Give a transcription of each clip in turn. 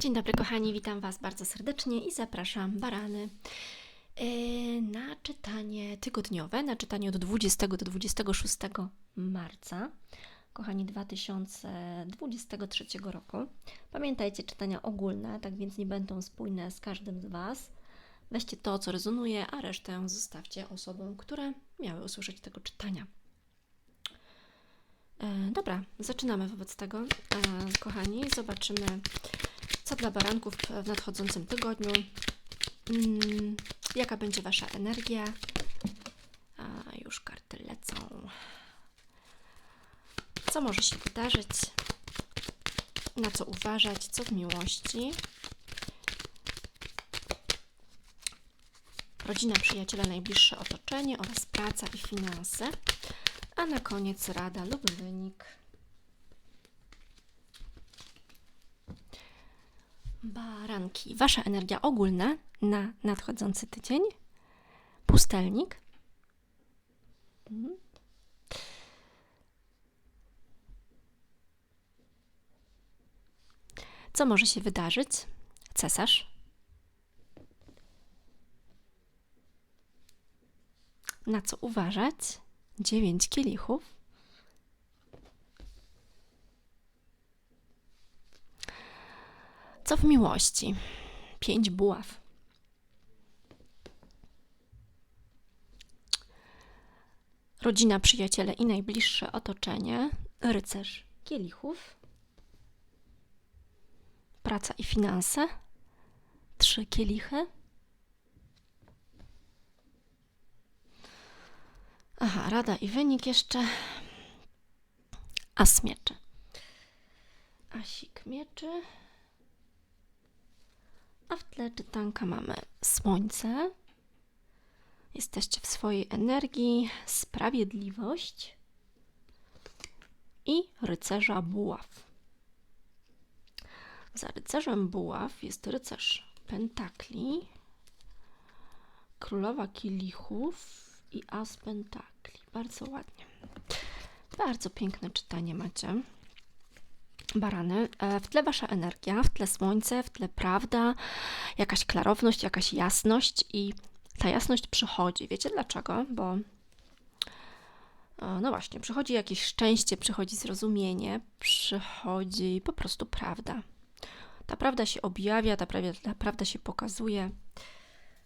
Dzień dobry, kochani, witam Was bardzo serdecznie i zapraszam barany yy, na czytanie tygodniowe, na czytanie od 20 do 26 marca, kochani, 2023 roku. Pamiętajcie, czytania ogólne, tak więc nie będą spójne z każdym z Was. Weźcie to, co rezonuje, a resztę zostawcie osobom, które miały usłyszeć tego czytania. E, Dobra, zaczynamy wobec tego. E, Kochani, zobaczymy, co dla baranków w nadchodzącym tygodniu. Mm, Jaka będzie Wasza energia? A, już karty lecą. Co może się wydarzyć? Na co uważać? Co w miłości? Rodzina, przyjaciele, najbliższe otoczenie oraz praca i finanse. A na koniec rada lub wynik. Baranki. Wasza energia ogólna na nadchodzący tydzień. Pustelnik. Mhm. Co może się wydarzyć? Cesarz. Na co uważać? Dziewięć kielichów. Co w miłości? Pięć buław. Rodzina, przyjaciele i najbliższe otoczenie. Rycerz kielichów. Praca i finanse. Trzy kielichy. Aha, rada i wynik jeszcze. As mieczy. Asik mieczy. A w tle czytanka mamy słońce. Jesteście w swojej energii, sprawiedliwość i rycerza buław. Za rycerzem buław jest rycerz pentakli, królowa kielichów i as pentakli. Bardzo ładnie. Bardzo piękne czytanie macie. Barany, e, w tle wasza energia, w tle słońce, w tle prawda, jakaś klarowność, jakaś jasność i ta jasność przychodzi. Wiecie dlaczego? Bo e, no właśnie, przychodzi jakieś szczęście, przychodzi zrozumienie, przychodzi po prostu prawda. Ta prawda się objawia, ta prawda, ta prawda się pokazuje.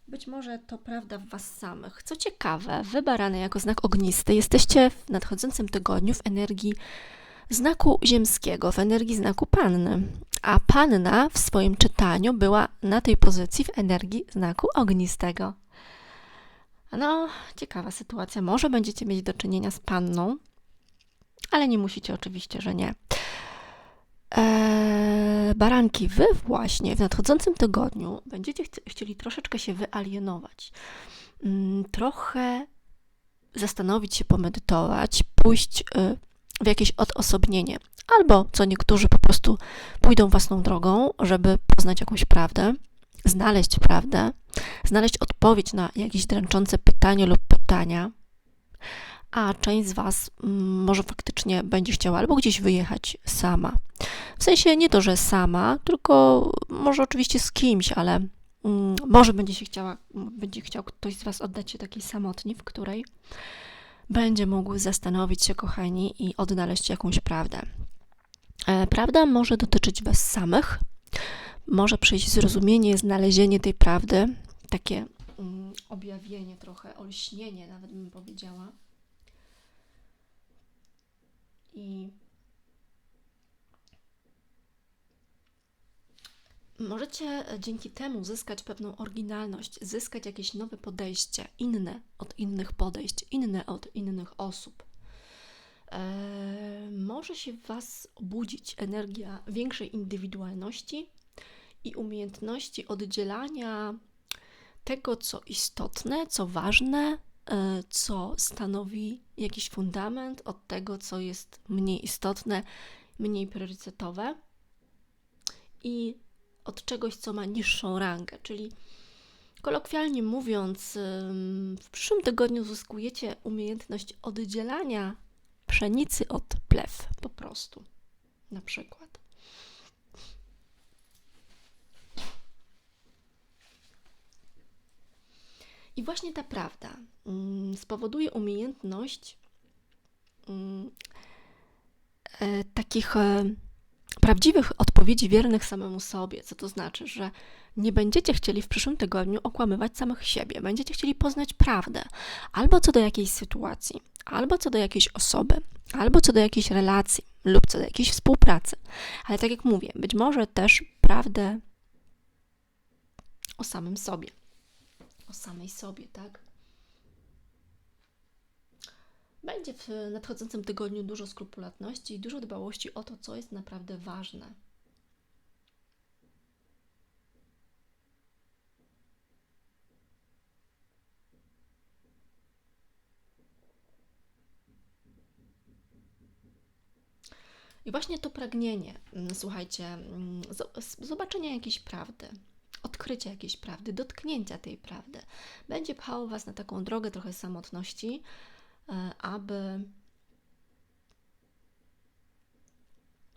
Być może to prawda w Was samych. Co ciekawe, Wy, barany, jako znak ognisty, jesteście w nadchodzącym tygodniu w energii znaku ziemskiego, w energii znaku panny. A panna w swoim czytaniu była na tej pozycji w energii znaku ognistego. No, ciekawa sytuacja. Może będziecie mieć do czynienia z panną, ale nie musicie oczywiście, że nie. Eee, baranki, wy właśnie w nadchodzącym tygodniu będziecie ch chcieli troszeczkę się wyalienować. Mm, trochę zastanowić się, pomedytować, pójść y, w jakieś odosobnienie. Albo co niektórzy po prostu pójdą własną drogą, żeby poznać jakąś prawdę, znaleźć prawdę, znaleźć odpowiedź na jakieś dręczące pytanie lub pytania, a część z Was mm, może faktycznie będzie chciała albo gdzieś wyjechać sama. W sensie nie to, że sama, tylko może oczywiście z kimś, ale mm, może będzie się chciała, będzie chciał ktoś z Was oddać się takiej samotni, w której będzie mógł zastanowić się, kochani, i odnaleźć jakąś prawdę. E, prawda może dotyczyć Was samych, może przyjść zrozumienie, znalezienie tej prawdy, takie mm, objawienie trochę, olśnienie, nawet bym powiedziała. I możecie dzięki temu zyskać pewną oryginalność, zyskać jakieś nowe podejście, inne od innych podejść, inne od innych osób. Eee, może się w Was obudzić energia większej indywidualności i umiejętności oddzielania tego, co istotne, co ważne, e, co stanowi jakiś fundament, od tego, co jest mniej istotne, mniej priorytetowe i od czegoś, co ma niższą rangę, czyli kolokwialnie mówiąc, w przyszłym tygodniu uzyskujecie umiejętność oddzielania pszenicy od plew, po prostu, na przykład. I właśnie ta prawda spowoduje umiejętność e, takich e, prawdziwych odpowiedzi wiernych samemu sobie. Co to znaczy, że nie będziecie chcieli w przyszłym tygodniu okłamywać samych siebie. Będziecie chcieli poznać prawdę albo co do jakiejś sytuacji, albo co do jakiejś osoby, albo co do jakiejś relacji, lub co do jakiejś współpracy. Ale tak jak mówię, być może też prawdę o samym sobie. O samej sobie, tak? Będzie w nadchodzącym tygodniu dużo skrupulatności i dużo dbałości o to, co jest naprawdę ważne. I właśnie to pragnienie, mm, słuchajcie, mm, zobaczenia jakiejś prawdy, odkrycia jakiejś prawdy, dotknięcia tej prawdy, będzie pchało Was na taką drogę trochę samotności, aby.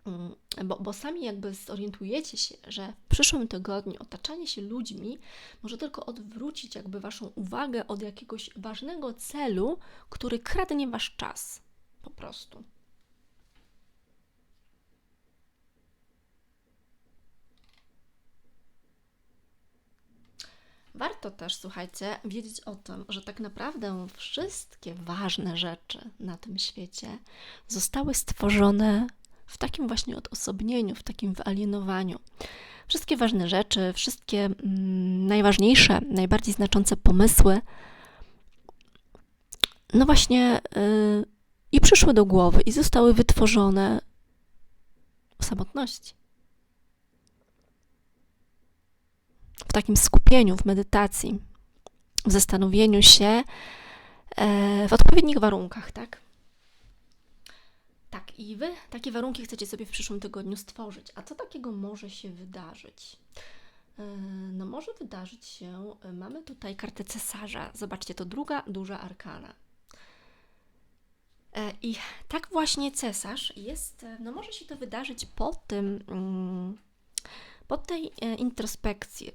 Mm, bo, bo sami jakby zorientujecie się, że w przyszłym tygodniu otaczanie się ludźmi może tylko odwrócić jakby Waszą uwagę od jakiegoś ważnego celu, który kradnie Wasz czas. Po prostu. Warto też, słuchajcie, wiedzieć o tym, że tak naprawdę wszystkie ważne rzeczy na tym świecie zostały stworzone w takim właśnie odosobnieniu, w takim wyalienowaniu. Wszystkie ważne rzeczy, wszystkie mm, najważniejsze, najbardziej znaczące pomysły, no właśnie, yy, i przyszły do głowy, i zostały wytworzone w samotności. W takim skupieniu, w medytacji, w zastanowieniu się e, w odpowiednich warunkach, tak? Tak, i wy takie warunki chcecie sobie w przyszłym tygodniu stworzyć. A co takiego może się wydarzyć? E, no, może wydarzyć się, e, mamy tutaj kartę cesarza. Zobaczcie, to druga duża arkana. I tak właśnie cesarz jest, no może się to wydarzyć po tym, mm, po tej e, introspekcji, e,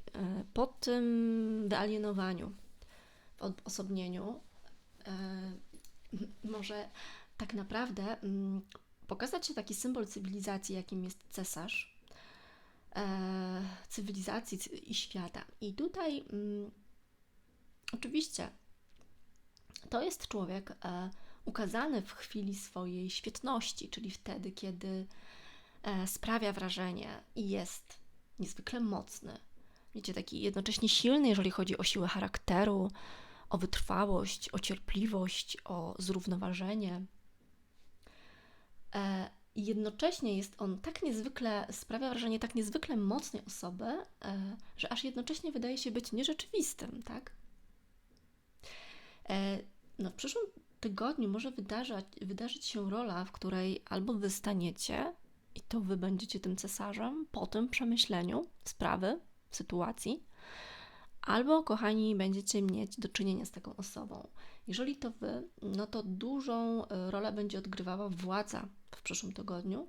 po tym wyalienowaniu, odosobnieniu, e, może tak naprawdę mm, pokazać się taki symbol cywilizacji, jakim jest cesarz, cywilizacji i świata. I tutaj mm, oczywiście to jest człowiek ukazany w chwili swojej świetności, czyli wtedy, kiedy sprawia wrażenie i jest niezwykle mocny. Wiecie, taki jednocześnie silny, jeżeli chodzi o siłę charakteru, o wytrwałość, o cierpliwość, o zrównoważenie. E, jednocześnie jest on tak niezwykle, sprawia wrażenie tak niezwykle mocnej osoby, e, że aż jednocześnie wydaje się być nierzeczywistym, tak? E, no, w przyszłym tygodniu może wydarzać, wydarzyć się rola, w której albo wy staniecie i to wy będziecie tym cesarzem po tym przemyśleniu sprawy, sytuacji, albo, kochani, będziecie mieć do czynienia z taką osobą. Jeżeli to wy, no to dużą e, rolę będzie odgrywała władza w przyszłym tygodniu,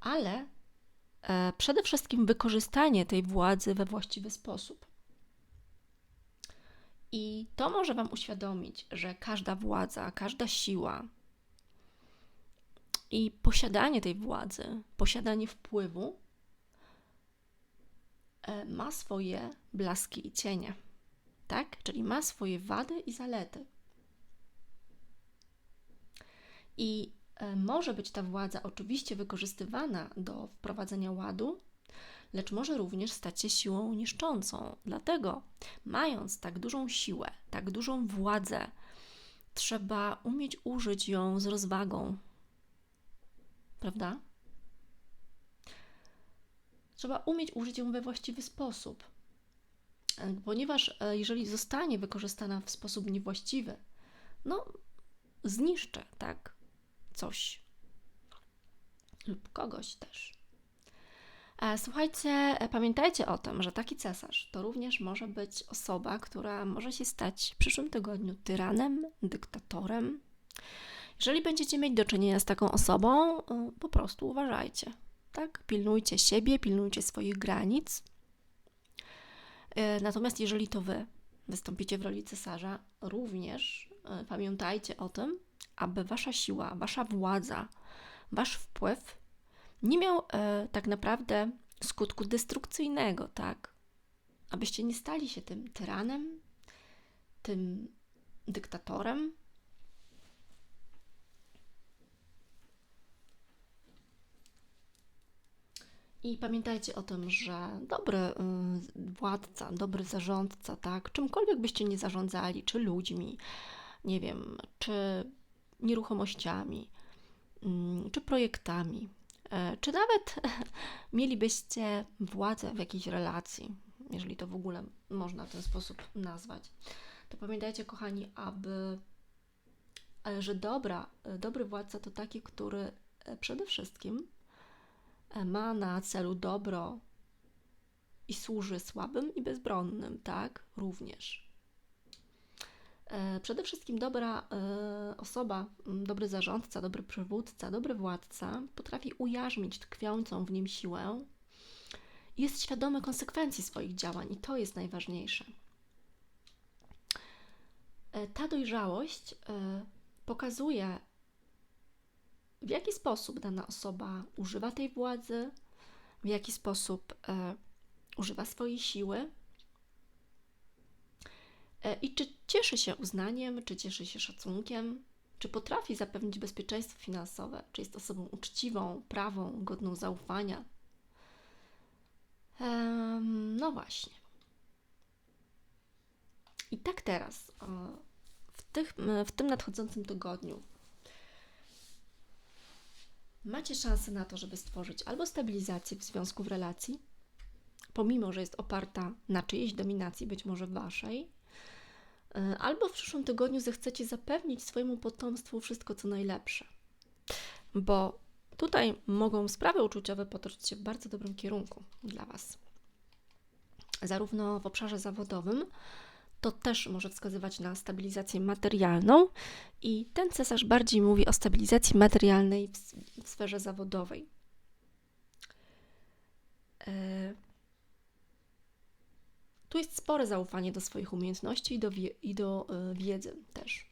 ale e, przede wszystkim wykorzystanie tej władzy we właściwy sposób. I to może Wam uświadomić, że każda władza, każda siła, i posiadanie tej władzy, posiadanie wpływu e, ma swoje blaski i cienie, tak? Czyli ma swoje wady i zalety. I e, może być ta władza oczywiście wykorzystywana do wprowadzenia ładu, lecz może również stać się siłą niszczącą. Dlatego, mając tak dużą siłę, tak dużą władzę, trzeba umieć użyć ją z rozwagą, prawda? Trzeba umieć użyć ją we właściwy sposób, e, ponieważ e, jeżeli zostanie wykorzystana w sposób niewłaściwy, no zniszczy, tak, coś lub kogoś też. E, słuchajcie, pamiętajcie o tym, że taki cesarz to również może być osoba, która może się stać w przyszłym tygodniu tyranem, dyktatorem, jeżeli będziecie mieć do czynienia z taką osobą, y, po prostu uważajcie. Tak? Pilnujcie siebie, pilnujcie swoich granic. Y, natomiast jeżeli to wy wystąpicie w roli cesarza, również e, pamiętajcie o tym, aby wasza siła, wasza władza, wasz wpływ nie miał e, tak naprawdę skutku destrukcyjnego, tak? Abyście nie stali się tym tyranem, tym dyktatorem. I pamiętajcie o tym, że dobry y, władca, dobry zarządca, tak, czymkolwiek byście nie zarządzali, czy ludźmi, nie wiem, czy nieruchomościami, mm, czy projektami, e, czy nawet mielibyście władzę w jakiejś relacji, jeżeli to w ogóle można w ten sposób nazwać, to pamiętajcie, kochani, aby, e, że dobra, e, dobry władca to taki, który przede wszystkim ma na celu dobro i służy słabym i bezbronnym, tak? Również. E, przede wszystkim dobra e, osoba, dobry zarządca, dobry przywódca, dobry władca potrafi ujarzmić tkwiącą w nim siłę jest świadomy konsekwencji swoich działań, i to jest najważniejsze. E, ta dojrzałość pokazuje, w jaki sposób dana osoba używa tej władzy, w jaki sposób używa swojej siły E, I czy cieszy się uznaniem, czy cieszy się szacunkiem, czy potrafi zapewnić bezpieczeństwo finansowe, czy jest osobą uczciwą, prawą, godną zaufania. no właśnie. I tak teraz, w, tych, w tym nadchodzącym tygodniu, macie szansę na to, żeby stworzyć albo stabilizację w związku w relacji, pomimo że jest oparta na czyjejś dominacji, być może waszej, E, albo w przyszłym tygodniu zechcecie zapewnić swojemu potomstwu wszystko, co najlepsze. Bo tutaj mogą sprawy uczuciowe potoczyć się w bardzo dobrym kierunku dla Was. Zarówno w obszarze zawodowym, to też może wskazywać na stabilizację materialną, i ten cesarz bardziej mówi o stabilizacji materialnej w, sferze zawodowej. E, tu jest spore zaufanie do swoich umiejętności i do, wie, i do y, wiedzy też.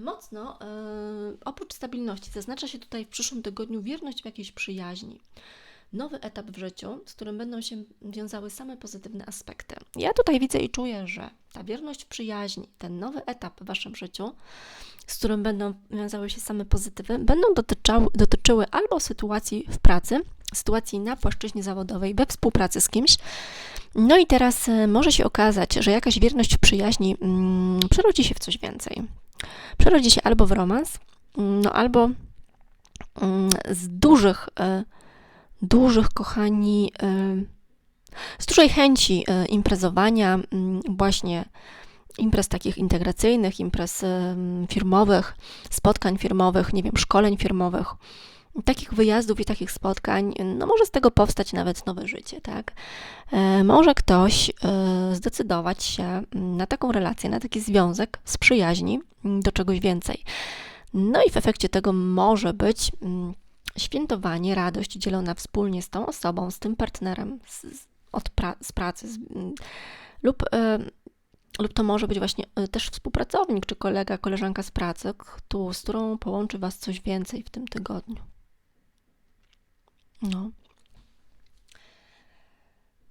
Mocno, e, oprócz stabilności, zaznacza się tutaj w przyszłym tygodniu wierność w jakiejś przyjaźni. Nowy etap w życiu, z którym będą się wiązały same pozytywne aspekty. Ja tutaj widzę i czuję, że ta wierność w przyjaźni, ten nowy etap w Waszym życiu z którym będą wiązały się same pozytywy, będą dotyczały, dotyczyły albo sytuacji w pracy, sytuacji na płaszczyźnie zawodowej, we współpracy z kimś. No i teraz e, może się okazać, że jakaś wierność w przyjaźni mm, przerodzi się w coś więcej. Przerodzi się albo w romans, mm, no albo mm, z dużych, y, dużych, kochani, y, z dużej chęci y, imprezowania, mm, właśnie imprez takich integracyjnych, imprez firmowych, spotkań firmowych, nie wiem, szkoleń firmowych, takich wyjazdów i takich spotkań, no może z tego powstać nawet nowe życie, tak? E, może ktoś e, zdecydować się na taką relację, na taki związek z przyjaźni do czegoś więcej. No i w efekcie tego może być świętowanie, radość dzielona wspólnie z tą osobą, z tym partnerem z, od pra z pracy z, lub lub to może być właśnie y, też współpracownik, czy kolega, koleżanka z pracy, z którą połączy Was coś więcej w tym tygodniu. No.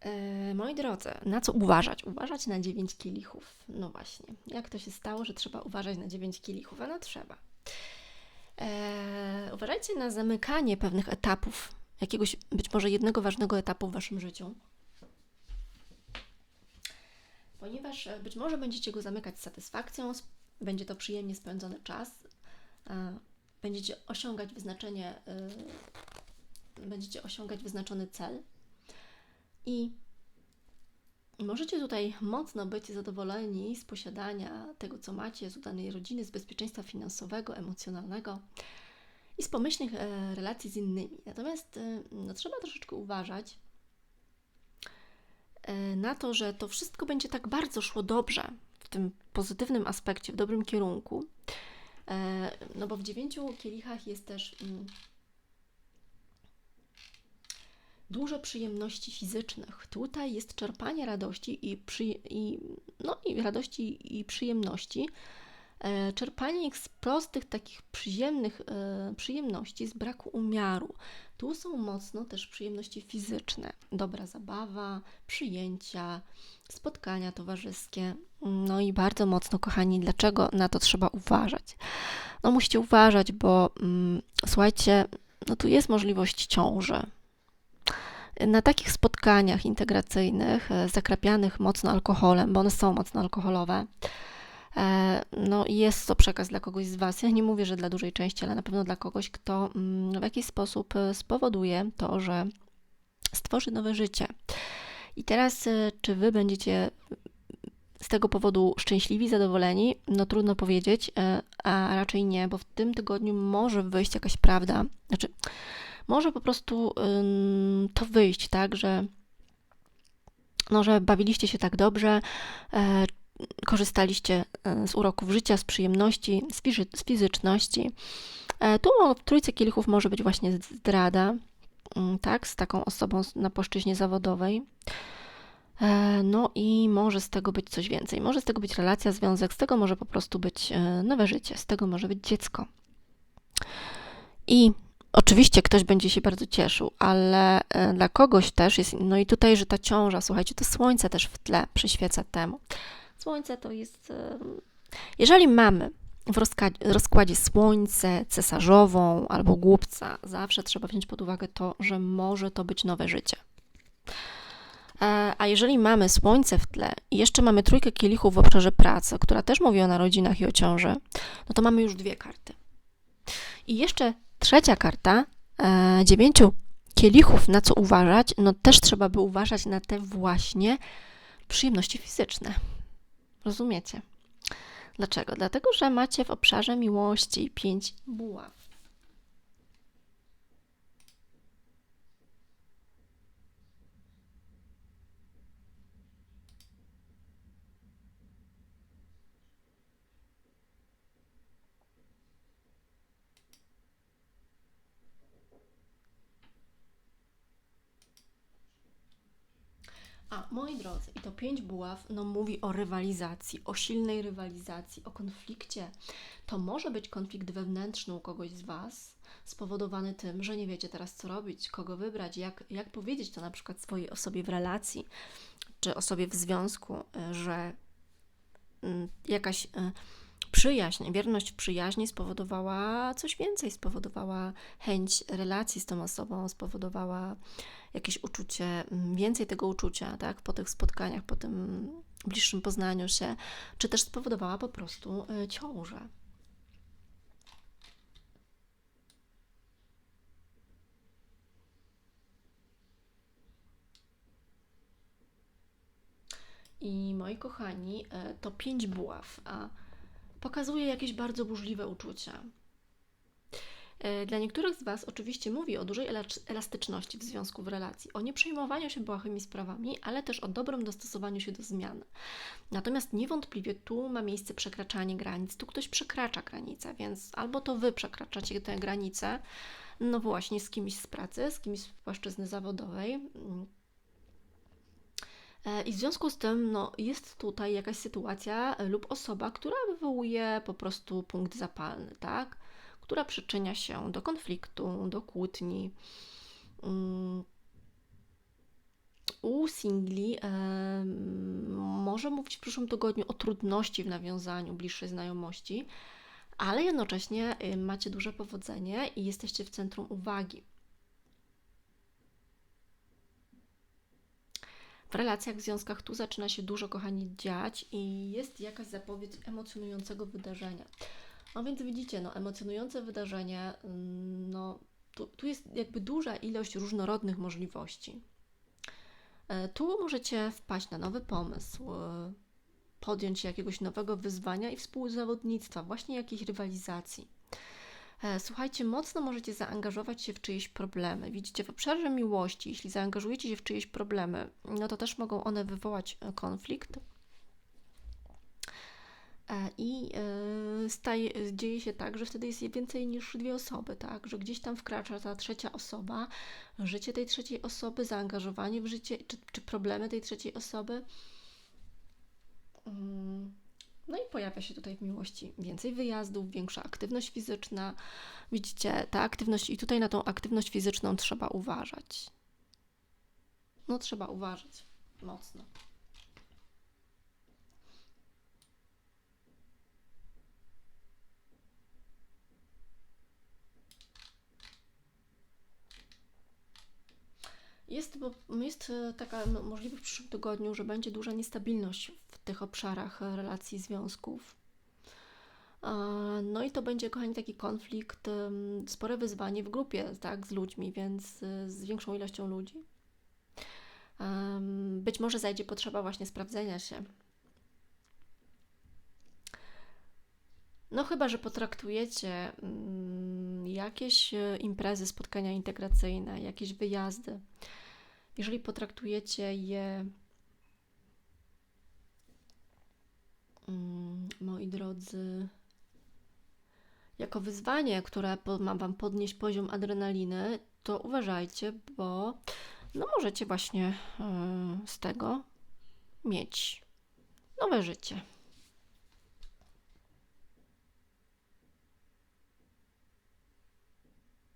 E, moi drodzy, na co uważać? Uważać na 9 kielichów. No właśnie. Jak to się stało, że trzeba uważać na 9 kielichów? A no trzeba. E, uważajcie na zamykanie pewnych etapów, jakiegoś być może jednego ważnego etapu w Waszym życiu ponieważ e, być może będziecie go zamykać z satysfakcją, będzie to przyjemnie spędzony czas, będziecie osiągać wyznaczenie, e, będziecie osiągać wyznaczony cel i możecie tutaj mocno być zadowoleni z posiadania tego, co macie, z udanej rodziny, z bezpieczeństwa finansowego, emocjonalnego i z pomyślnych relacji z innymi. Natomiast no, trzeba troszeczkę uważać, E, na to, że to wszystko będzie tak bardzo szło dobrze, w tym pozytywnym aspekcie, w dobrym kierunku. E, no bo w dziewięciu kielichach jest też mm, Dużo przyjemności fizycznych. Tutaj jest czerpanie radości i, przy, i, no, i radości i przyjemności. E, czerpanie ich z prostych, takich przyjemnych e, przyjemności, z braku umiaru. Tu są mocno też przyjemności fizyczne. Dobra zabawa, przyjęcia, spotkania towarzyskie. No i bardzo mocno, kochani, dlaczego na to trzeba uważać? No musicie uważać, bo mm, słuchajcie, no tu jest możliwość ciąży. Na takich spotkaniach integracyjnych, e, zakrapianych mocno alkoholem, bo one są mocno alkoholowe, e, no jest to przekaz dla kogoś z Was. Ja nie mówię, że dla dużej części, ale na pewno dla kogoś, kto mm, w jakiś sposób e, spowoduje to, że stworzy nowe życie. I teraz, czy Wy będziecie z tego powodu szczęśliwi, zadowoleni? No trudno powiedzieć, a raczej nie, bo w tym tygodniu może wyjść jakaś prawda. Znaczy, może po prostu to wyjść, tak, że, no, że bawiliście się tak dobrze, e, korzystaliście e, z uroków życia, z przyjemności, z, z fizyczności. E, tu w trójce kielichów może być właśnie zdrada, tak, z taką osobą na płaszczyźnie zawodowej. No i może z tego być coś więcej. Może z tego być relacja, związek, z tego może po prostu być nowe życie, z tego może być dziecko. I Oczywiście ktoś będzie się bardzo cieszył, ale e, dla kogoś też jest, no i tutaj, że ta ciąża, słuchajcie, to słońce też w tle przyświeca temu. Słońce to jest, e, jeżeli mamy w rozkładzie słońce, cesarzową albo głupca, zawsze trzeba wziąć pod uwagę to, że może to być nowe życie. E, a jeżeli mamy słońce w tle i jeszcze mamy trójkę kielichów w obszarze pracy, która też mówi o narodzinach i o ciąży, no to mamy już dwie karty. I jeszcze Trzecia karta, e, dziewięciu kielichów, na co uważać? No też trzeba by uważać na te właśnie przyjemności fizyczne. Rozumiecie? Dlaczego? Dlatego, że macie w obszarze miłości pięć buław. A, moi drodzy, i to pięć buław no, mówi o rywalizacji, o silnej rywalizacji, o konflikcie. To może być konflikt wewnętrzny u kogoś z Was, spowodowany tym, że nie wiecie teraz, co robić, kogo wybrać, jak, jak powiedzieć to na przykład swojej osobie w relacji, czy osobie w związku, y, że mm, jakaś y, przyjaźń, wierność w przyjaźni spowodowała coś więcej, spowodowała chęć relacji z tą osobą, spowodowała jakieś uczucie, mm, więcej tego uczucia, tak, po tych spotkaniach, po tym bliższym poznaniu się, czy też spowodowała po prostu y, ciążę. I moi kochani, y, to pięć buław, a pokazuje jakieś bardzo burzliwe uczucia. E, dla niektórych z Was oczywiście mówi o dużej elastyczności w związku w relacji, o nieprzejmowaniu się błahymi sprawami, ale też o dobrym dostosowaniu się do zmian. Natomiast niewątpliwie tu ma miejsce przekraczanie granic, tu ktoś przekracza granicę, więc albo to Wy przekraczacie tę granicę, no właśnie z kimś z pracy, z kimś z płaszczyzny zawodowej. E, I w związku z tym no, jest tutaj jakaś sytuacja lub osoba, która wywołuje po prostu punkt zapalny, tak? która przyczynia się do konfliktu, do kłótni. Mm. U singli e, może mówić w przyszłym tygodniu o trudności w nawiązaniu bliższej znajomości, ale jednocześnie y, macie duże powodzenie i jesteście w centrum uwagi. W relacjach, w związkach tu zaczyna się dużo, kochani, dziać i jest jakaś zapowiedź emocjonującego wydarzenia. No więc widzicie, no, emocjonujące wydarzenie, mm, no, tu, tu jest jakby duża ilość różnorodnych możliwości. E, tu możecie wpaść na nowy pomysł, e, podjąć jakiegoś nowego wyzwania i współzawodnictwa, właśnie jakiejś rywalizacji. E, słuchajcie, mocno możecie zaangażować się w czyjeś problemy. Widzicie, w obszarze miłości, jeśli zaangażujecie się w czyjeś problemy, no to też mogą one wywołać konflikt, E, I e, staje, dzieje się tak, że wtedy jest więcej niż dwie osoby, tak? Że gdzieś tam wkracza ta trzecia osoba, życie tej trzeciej osoby, zaangażowanie w życie, czy, czy problemy tej trzeciej osoby. Mm. No i pojawia się tutaj w miłości więcej wyjazdów, większa aktywność fizyczna. Widzicie, ta aktywność, i tutaj na tą aktywność fizyczną trzeba uważać. No, trzeba uważać mocno. Jest, bo jest e, taka możliwość w przyszłym tygodniu, że będzie duża niestabilność tych obszarach e, relacji, związków. No i to będzie, kochani, taki konflikt, spore wyzwanie w grupie, tak, z ludźmi, więc e, z większą ilością ludzi. Być może zajdzie potrzeba właśnie sprawdzenia się. No chyba, że potraktujecie mm, jakieś imprezy, spotkania integracyjne, jakieś wyjazdy jeżeli potraktujecie je, mm, moi drodzy, jako wyzwanie, które ma Wam podnieść poziom adrenaliny, to uważajcie, bo no możecie właśnie e, z tego mieć nowe życie.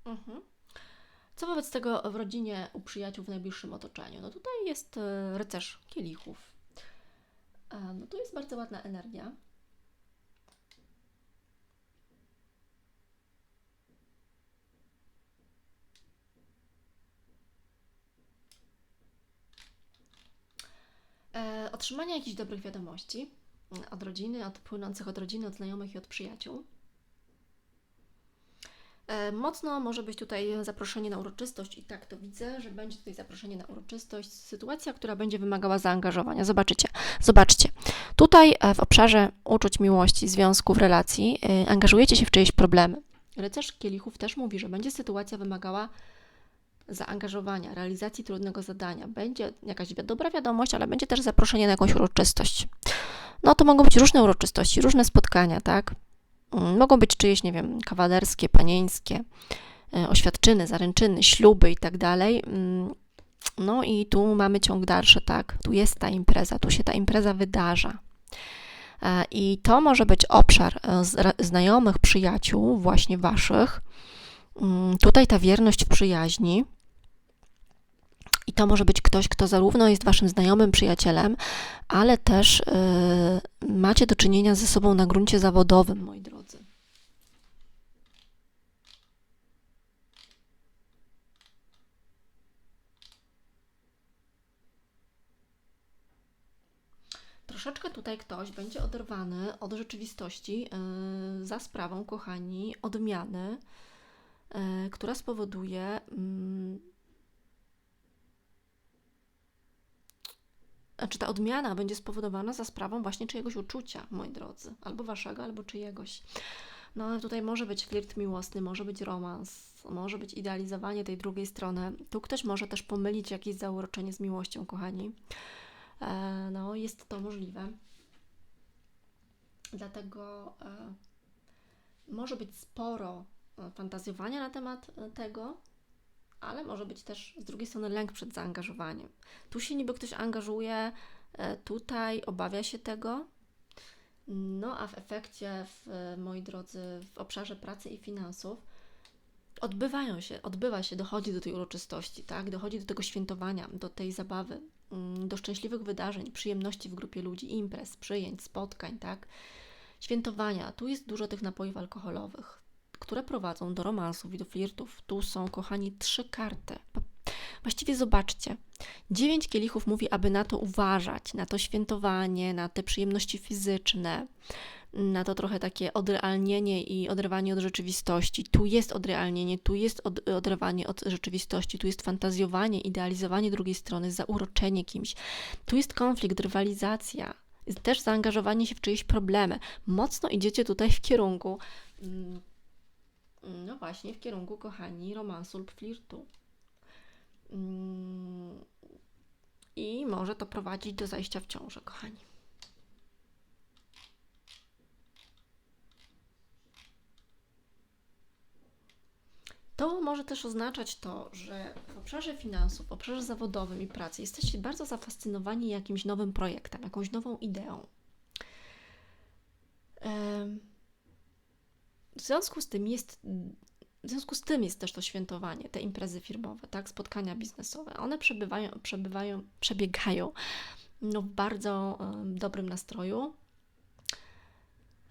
Mhm. Co wobec tego w rodzinie, u przyjaciół, w najbliższym otoczeniu? No tutaj jest e, rycerz kielichów. No to jest bardzo ładna energia. E, otrzymanie jakichś dobrych wiadomości od rodziny, od płynących od rodziny, od znajomych i od przyjaciół. E, mocno może być tutaj zaproszenie na uroczystość i tak to widzę, że będzie tutaj zaproszenie na uroczystość, sytuacja, która będzie wymagała zaangażowania. Zobaczycie, zobaczcie. Tutaj e, w obszarze uczuć miłości, związków, relacji e, angażujecie się w czyjeś problemy. Rycerz kielichów też mówi, że będzie sytuacja wymagała zaangażowania, realizacji trudnego zadania. Będzie jakaś dobra wiadomość, ale będzie też zaproszenie na jakąś uroczystość. No to mogą być różne uroczystości, różne spotkania, tak? Mm, mogą być czyjeś, nie wiem, kawalerskie, panieńskie, e, oświadczyny, zaręczyny, śluby i tak dalej. Mm, no i tu mamy ciąg dalszy, tak? Tu jest ta impreza, tu się ta impreza wydarza. E, I to może być obszar e, znajomych, przyjaciół, właśnie waszych. Mm, tutaj ta wierność w przyjaźni, i to może być ktoś, kto zarówno jest waszym znajomym, przyjacielem, ale też macie do czynienia ze sobą na gruncie zawodowym, moi drodzy. Troszeczkę tutaj ktoś będzie oderwany od rzeczywistości yy, za sprawą, kochani, odmiany, yy, która spowoduje mm, czy ta odmiana będzie spowodowana za sprawą właśnie czyjegoś uczucia, moi drodzy, albo waszego, albo czyjegoś. No ale tutaj może być flirt miłosny, może być romans, może być idealizowanie tej drugiej strony. Tu ktoś może też pomylić jakieś zauroczenie z miłością, kochani. E, no, jest to możliwe. Dlatego e, może być sporo e, fantazjowania na temat tego, ale może być też z drugiej strony lęk przed zaangażowaniem. Tu się niby ktoś angażuje, tutaj obawia się tego, no a w efekcie, w, moi drodzy, w obszarze pracy i finansów odbywają się, odbywa się, dochodzi do tej uroczystości, tak? Dochodzi do tego świętowania, do tej zabawy, do szczęśliwych wydarzeń, przyjemności w grupie ludzi, imprez, przyjęć, spotkań, tak? Świętowania. Tu jest dużo tych napojów alkoholowych które prowadzą do romansów i do flirtów. Tu są, kochani, trzy karty. Właściwie zobaczcie, dziewięć kielichów mówi, aby na to uważać, na to świętowanie, na te przyjemności fizyczne, na to trochę takie odrealnienie i oderwanie od rzeczywistości. Tu jest odrealnienie, tu jest od, oderwanie od rzeczywistości, tu jest fantazjowanie, idealizowanie drugiej strony, zauroczenie kimś. Tu jest konflikt, rywalizacja, też zaangażowanie się w czyjeś problemy. Mocno idziecie tutaj w kierunku mm, no właśnie, w kierunku, kochani, romansu lub flirtu. Mm, I może to prowadzić do zajścia w ciążę, kochani. To może też oznaczać to, że w obszarze finansów, w obszarze zawodowym i pracy jesteście bardzo zafascynowani jakimś nowym projektem, jakąś nową ideą. W związku z tym jest w związku z tym jest też to świętowanie, te imprezy firmowe, tak, spotkania biznesowe. One przebywają, przebywają, przebiegają no, w bardzo um, dobrym nastroju.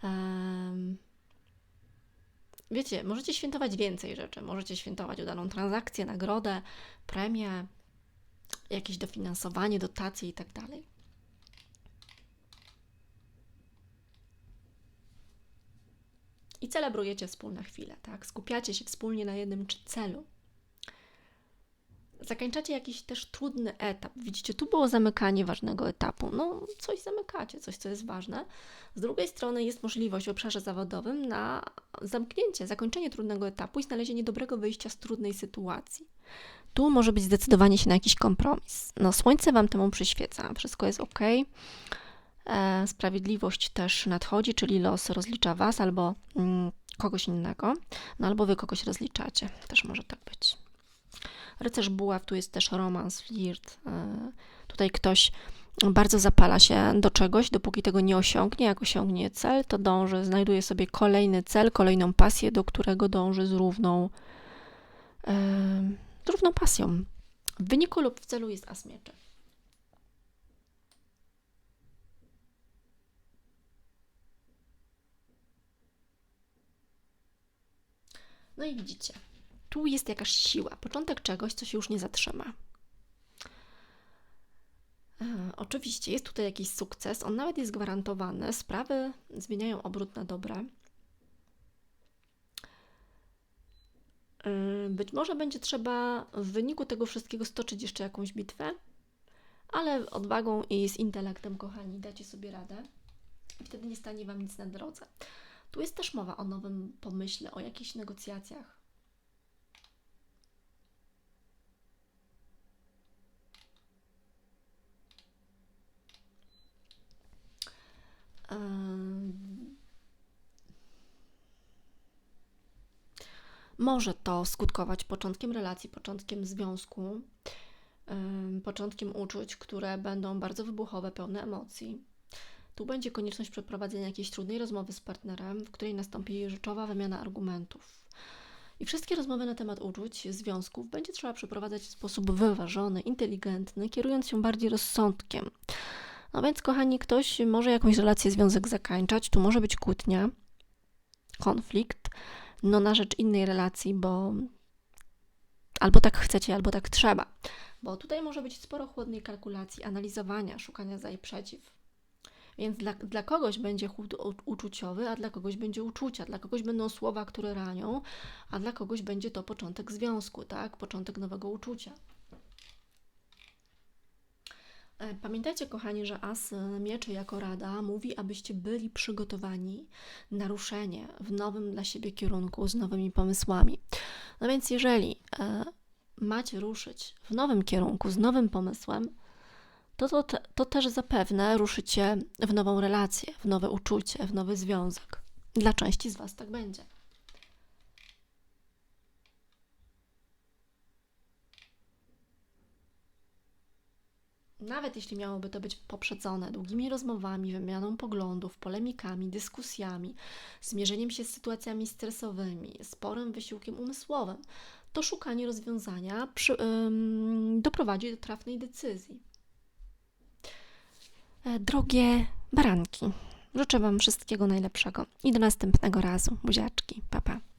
Um, wiecie, możecie świętować więcej rzeczy. Możecie świętować udaną transakcję, nagrodę, premię, jakieś dofinansowanie, dotacje itd. Tak I celebrujecie wspólne chwile, tak? Skupiacie się wspólnie na jednym celu. Zakończacie jakiś też trudny etap. Widzicie, tu było zamykanie ważnego etapu. No, coś zamykacie, coś, co jest ważne. Z drugiej strony jest możliwość w obszarze zawodowym na zamknięcie, zakończenie trudnego etapu i znalezienie dobrego wyjścia z trudnej sytuacji. Tu może być zdecydowanie się na jakiś kompromis. No, słońce Wam temu przyświeca, wszystko jest ok. E, sprawiedliwość też nadchodzi, czyli los rozlicza Was albo mm, kogoś innego, no albo Wy kogoś rozliczacie. Też może tak być. Rycerz buław, tu jest też romans, flirt. E, tutaj ktoś bardzo zapala się do czegoś, dopóki tego nie osiągnie. Jak osiągnie cel, to dąży, znajduje sobie kolejny cel, kolejną pasję, do którego dąży z równą, e, z równą pasją. W wyniku lub w celu jest as mieczy. No i widzicie, tu jest jakaś siła, początek czegoś, co się już nie zatrzyma. E, oczywiście jest tutaj jakiś sukces, on nawet jest gwarantowany, sprawy zmieniają obrót na dobre. E, być może będzie trzeba w wyniku tego wszystkiego stoczyć jeszcze jakąś bitwę, ale odwagą i z intelektem, kochani, dacie sobie radę i wtedy nie stanie Wam nic na drodze. Tu jest też mowa o nowym pomyśle, o jakichś negocjacjach. Może to skutkować początkiem relacji, początkiem związku, początkiem uczuć, które będą bardzo wybuchowe, pełne emocji. Tu będzie konieczność przeprowadzenia jakiejś trudnej rozmowy z partnerem, w której nastąpi rzeczowa wymiana argumentów. I wszystkie rozmowy na temat uczuć, związków będzie trzeba przeprowadzać w sposób wyważony, inteligentny, kierując się bardziej rozsądkiem. No więc, kochani, ktoś może jakąś relację, związek zakańczać, tu może być kłótnia, konflikt, no na rzecz innej relacji, bo albo tak chcecie, albo tak trzeba. Bo tutaj może być sporo chłodnej kalkulacji, analizowania, szukania za i przeciw. Więc dla, dla kogoś będzie chłód uczuciowy, a dla kogoś będzie uczucia, dla kogoś będą słowa, które ranią, a dla kogoś będzie to początek związku, tak? Początek nowego uczucia. E, pamiętajcie, kochani, że as mieczy jako rada mówi, abyście byli przygotowani na ruszenie w nowym dla siebie kierunku z nowymi pomysłami. No więc, jeżeli e, macie ruszyć w nowym kierunku z nowym pomysłem, to, to, to też zapewne ruszycie w nową relację, w nowe uczucie, w nowy związek. Dla części z Was tak będzie. Nawet jeśli miałoby to być poprzedzone długimi rozmowami, wymianą poglądów, polemikami, dyskusjami, zmierzeniem się z sytuacjami stresowymi, sporym wysiłkiem umysłowym, to szukanie rozwiązania przy, ym, doprowadzi do trafnej decyzji. E, drogie baranki, życzę Wam wszystkiego najlepszego i do następnego razu. Buziaczki, papa. Pa.